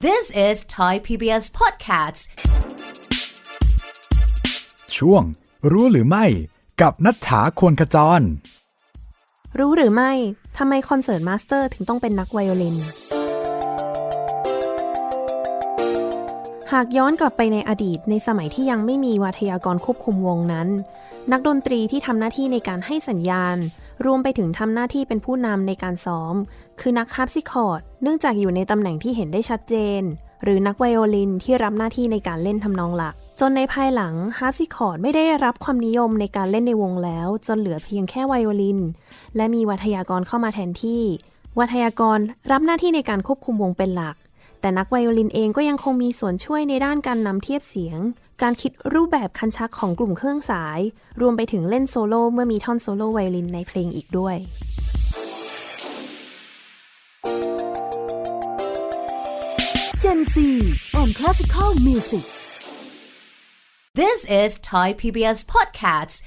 This is Thai PBS Podcasts. ช่วง รู้หรือไม่ กับนัฐถาควรขจร รู้หรือไม่ ทำไมคอนเสิร์ตมาสเตอร์ถึงต้องเป็นนักไวโอลิน หากย้อนกลับไปในอดีตในสมัยที่ยังไม่มีวัทยากรควบคุมวงนั้น นักดนตรีที่ทำหน้าที่ในการให้สัญญาณ รวมไปถึงทำหน้าที่เป็นผู้นำในการซ้อม คือนักฮาร์ปซิคอร์ด เนื่องจากอยู่ในตำแหน่งที่เห็นได้ชัดเจน หรือนักไวโอลินที่รับหน้าที่ในการเล่นทำนองหลัก จนในภายหลังฮาร์ปซิคอร์ดไม่ได้รับความนิยมในการเล่นในวงแล้ว จนเหลือเพียงแค่ไวโอลิน และมีวัทยากรเข้ามาแทนที่ วัทยากรรับหน้าที่ในการควบคุมวงเป็นหลัก แต่นักไวโอลินเองก็ยังคงมีส่วนช่วยในด้านการนำเทียบเสียง การคิดรูปแบบคันชักของกลุ่มเครื่องสาย รวมไปถึงเล่นโซโล่เมื่อมีท่อนโซโล่ไวโอลินในเพลงอีกด้วย Gen Z and Classical Music This is Thai PBS Podcasts.